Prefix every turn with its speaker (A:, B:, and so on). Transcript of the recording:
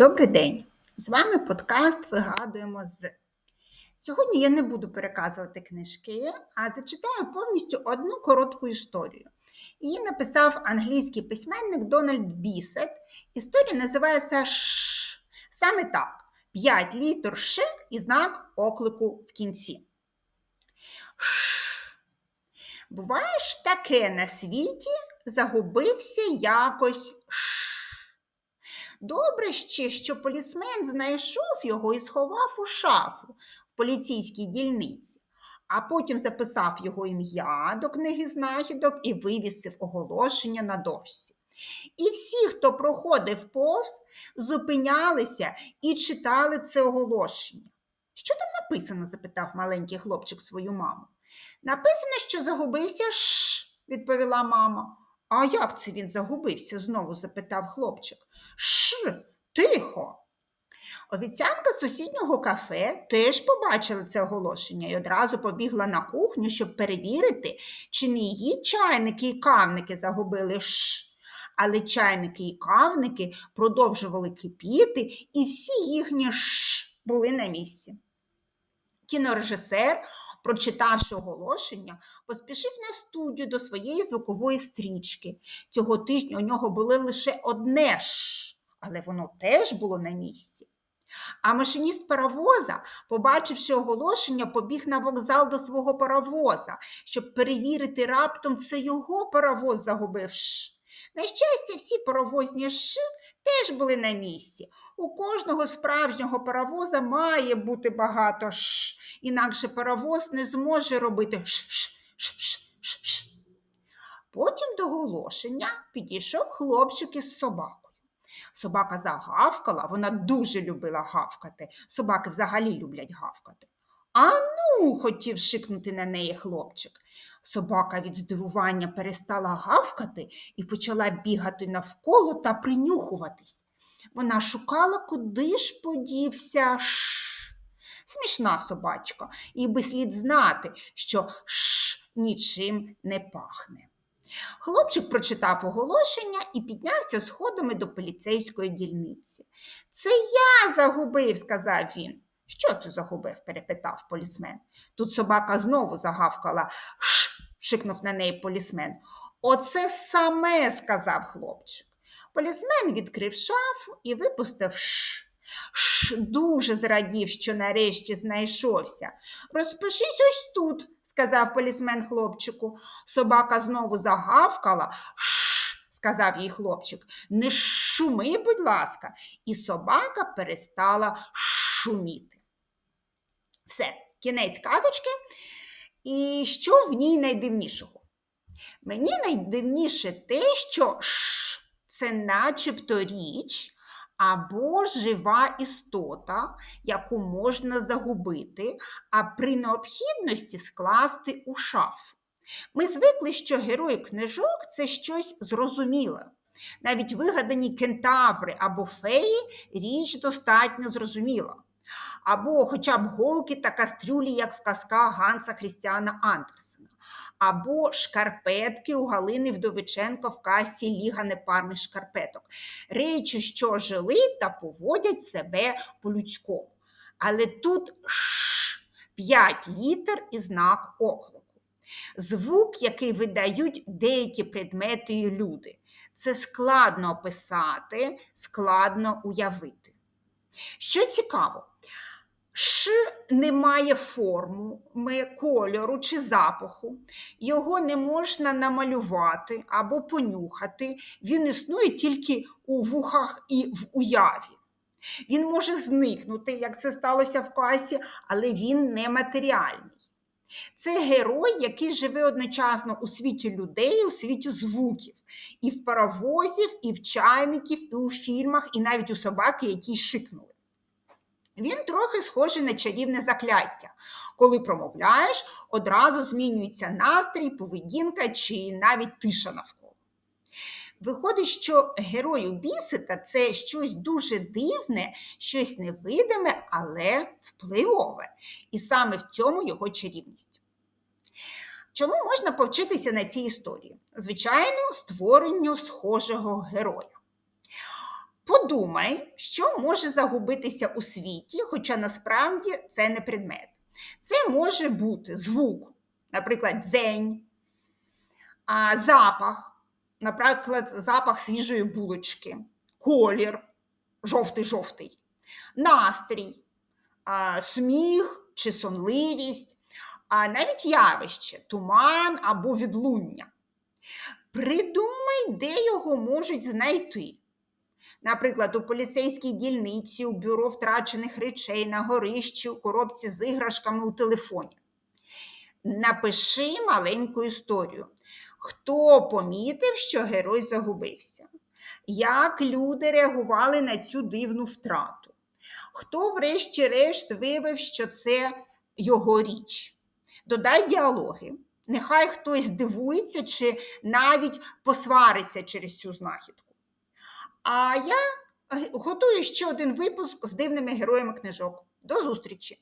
A: Добрий день! З вами подкаст Вигадуємо з. Сьогодні я не буду переказувати книжки, а зачитаю повністю одну коротку історію. Її написав англійський письменник Дональд Бісет. Історія називається Ш. Саме так: 5 літер Ш і знак оклику в кінці. Ш. Буває ж таке на світі, загубився якось Ш. Добре ще, що полісмен знайшов його і сховав у шафу в поліцейській дільниці, а потім записав його ім'я до книги знахідок і вивісив оголошення на дошці. І всі, хто проходив повз, зупинялися і читали це оголошення. Що там написано? запитав маленький хлопчик свою маму. Написано, що загубився Ш, відповіла мама. А як це він загубився? знову запитав хлопчик. Ш, тихо. Офіціанка сусіднього кафе теж побачила це оголошення і одразу побігла на кухню, щоб перевірити, чи не її чайники і кавники загубили Ш. Але чайники і кавники продовжували кипіти, і всі їхні Ш були на місці. Кінорежисер, прочитавши оголошення, поспішив на студію до своєї звукової стрічки. Цього тижня у нього було лише одне Ш, але воно теж було на місці. А машиніст паровоза, побачивши оголошення, побіг на вокзал до свого паровоза, щоб перевірити раптом, це його паровоз загубив Ш. На щастя, всі паровозні Ш теж були на місці. У кожного справжнього паровоза має бути багато Ш, інакше паровоз не зможе робити Ш-Ш-Ш-Ш-Ш. Потім до оголошення підійшов хлопчик із собакою. Собака загавкала, вона дуже любила гавкати. Собаки взагалі люблять гавкати. А ну, хотів шикнути на неї хлопчик. Собака від здивування перестала гавкати і почала бігати навколо та принюхуватись. Вона шукала, куди ж подівся Ш. Смішна собачка, їй би слід знати, що Ш нічим не пахне. Хлопчик прочитав оголошення і піднявся сходами до поліцейської дільниці. Це я загубив, сказав він. Що ти загубив? перепитав полісмен. Тут собака знову загавкала. Ш. шикнув на неї полісмен. Оце саме, сказав хлопчик. Полісмен відкрив шафу і випустив Ш. Ш дуже зрадів, що нарешті знайшовся. Розпишись ось тут, сказав полісмен хлопчику. Собака знову загавкала. Ш, сказав їй хлопчик. Не шуми, будь ласка, і собака перестала шуміти. Все, кінець казочки. І що в ній найдивнішого? Мені найдивніше те, що Ш це начебто річ або жива істота, яку можна загубити, а при необхідності скласти у шафу. Ми звикли, що герої книжок це щось зрозуміле. Навіть вигадані кентаври або феї річ достатньо зрозуміла. Або хоча б голки та кастрюлі, як в казках Ганса Хрістіана Андерсена, або шкарпетки у Галини Вдовиченко в касі Ліга непарних шкарпеток. Речі, що жили та поводять себе по-людському. Але тут ш, п'ять літер і знак оклику. Звук, який видають деякі предмети і люди. Це складно описати, складно уявити. Що цікаво, Ш не має форму, кольору чи запаху, його не можна намалювати або понюхати, він існує тільки у вухах і в уяві. Він може зникнути, як це сталося в касі, але він нематеріальний. Це герой, який живе одночасно у світі людей, у світі звуків, і в паровозів, і в чайників, і у фільмах, і навіть у собаки, які шикнули. Він трохи схожий на чарівне закляття. Коли промовляєш, одразу змінюється настрій, поведінка чи навіть тиша навколо. Виходить, що герою бісета це щось дуже дивне, щось невидиме, але впливове. І саме в цьому його чарівність. Чому можна повчитися на цій історії? Звичайно, створенню схожого героя. Подумай, що може загубитися у світі, хоча насправді це не предмет. Це може бути звук, наприклад, дзень, запах, наприклад, запах свіжої булочки, колір, жовтий-жовтий, настрій, сміх чи сонливість, навіть явище, туман або відлуння. Придумай, де його можуть знайти. Наприклад, у поліцейській дільниці, у бюро втрачених речей, на горищі, у коробці з іграшками у телефоні. Напиши маленьку історію. Хто помітив, що герой загубився? Як люди реагували на цю дивну втрату? Хто, врешті-решт, виявив, що це його річ? Додай діалоги. Нехай хтось дивується чи навіть посвариться через цю знахідку. А я готую ще один випуск з дивними героями книжок. До зустрічі!